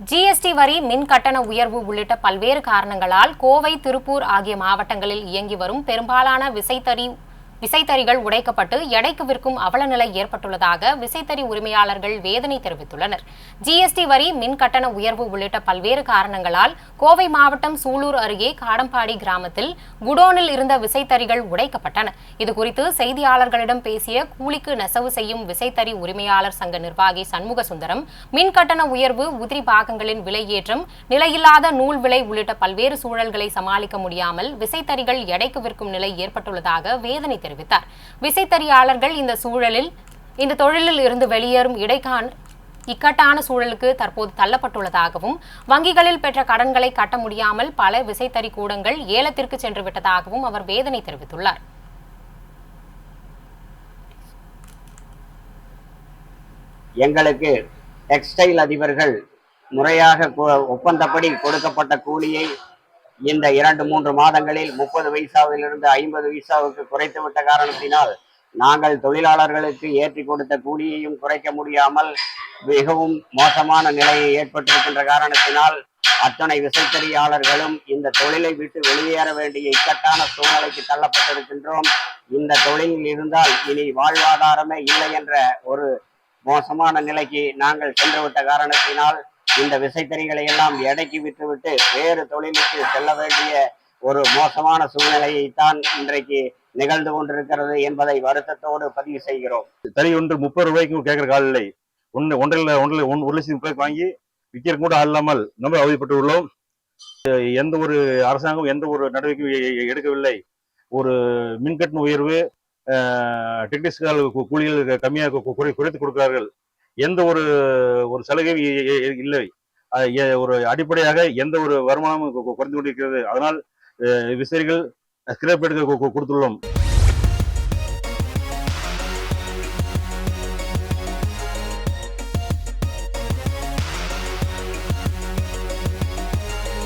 GST வரி மின் கட்டண உயர்வு உள்ளிட்ட பல்வேறு காரணங்களால் கோவை திருப்பூர் ஆகிய மாவட்டங்களில் இயங்கி வரும் பெரும்பாலான விசைத்தறி விசைத்தறிகள் உடைக்கப்பட்டு எடைக்கு விற்கும் அவலநிலை ஏற்பட்டுள்ளதாக விசைத்தறி உரிமையாளர்கள் வேதனை தெரிவித்துள்ளனர். ஜிஎஸ்டி வரி மின் கட்டண உயர்வு உள்ளிட்ட பல்வேறு காரணங்களால் கோவை மாவட்டம் சூலூர் அருகே காடம்பாடி கிராமத்தில் குடோனில் இருந்த விசைத்தறிகள் உடைக்கப்பட்டன. இதுகுறித்து செய்தியாளர்களிடம் பேசிய கூலிக்கு நெசவு செய்யும் விசைத்தறி உரிமையாளர் சங்க நிர்வாகி சண்முக சுந்தரம் மின் கட்டண உயர்வு உதிரி பாகங்களின் விலை ஏற்றம் நிலையில்லாத நூல் விலை உள்ளிட்ட பல்வேறு சூழல்களை சமாளிக்க முடியாமல் விசைத்தறிகள் எடைக்கு விற்கும் நிலை ஏற்பட்டுள்ளதாக வேதனை தெரிவித்தார் தெரிவித்தார். விசைத்தறியாளர்கள் இந்த சூழலில் இந்த தொழிலில் இருந்து வெளியேறும் இடைக்கான இக்கட்டான சூழலுக்கு தற்போது தள்ளப்பட்டுள்ளதாகவும் வங்கிகளில் பெற்ற கடன்களை கட்ட முடியாமல் பல விசைத்தறி கூடங்கள் ஏலத்திற்கு சென்று விட்டதாகவும் அவர் வேதனை தெரிவித்துள்ளார். எங்களுக்கு டெக்ஸ்டைல் அதிபர்கள் முறையாக ஒப்பந்தப்படி கொடுக்கப்பட்ட கூலியை இந்த இரண்டு மூன்று மாதங்களில் முப்பது பைசாவிலிருந்து ஐம்பது பைசாவுக்கு குறைத்து விட்ட காரணத்தினால் நாங்கள் தொழிலாளர்களுக்கு ஏற்றி கொடுத்த கூலியையும் குறைக்க முடியாமல் மிகவும் மோசமான நிலையை ஏற்பட்டிருக்கின்ற காரணத்தினால் அத்தனை விசைத்தறியாளர்களும் இந்த தொழிலை விட்டு வெளியேற வேண்டிய இக்கட்டான சூழ்நிலைக்கு தள்ளப்பட்டிருக்கின்றோம். இந்த தொழிலில் இருந்தால் இனி வாழ்வாதாரமே இல்லை என்ற ஒரு மோசமான நிலைக்கு நாங்கள் சென்றுவிட்ட காரணத்தினால் இந்த விசைத்தறிகளை எல்லாம் எடைக்கு விட்டுவிட்டு வேறு தொழிலுக்கு செல்ல வேண்டிய ஒரு மோசமான சூழ்நிலையை தான் இன்றைக்கு நிகழ்ந்து கொண்டிருக்கிறது என்பதை வருத்தத்தோடு பதிவு செய்கிறோம். தறி ஒன்று முப்பது ரூபாய்க்கு கேட்கிற கால ஒன்று ஒன்றில் ஒன்றில் ஒன்று ஒரு லட்சத்தி முப்பது வாங்கி விற்கிற கூட அல்லாமல் நம்ம அவதிப்பட்டு உள்ளோம் எந்த ஒரு அரசாங்கம் எந்த ஒரு நடவடிக்கையும் எடுக்கவில்லை. ஒரு மின்கட்டண உயர்வு டெக்னிக்ஸ்கள் கூலிகள் கம்மியாக குறை குறைத்து கொடுக்கிறார்கள். எந்த ஒரு ஒரு சலுகையும் இல்லை. ஒரு அடிப்படையாக எந்த ஒரு வருமானமும் குறைந்து கொண்டிருக்கிறது. அதனால் அஹ் விசைகள் எடுக்க கொடுத்துள்ளோம்.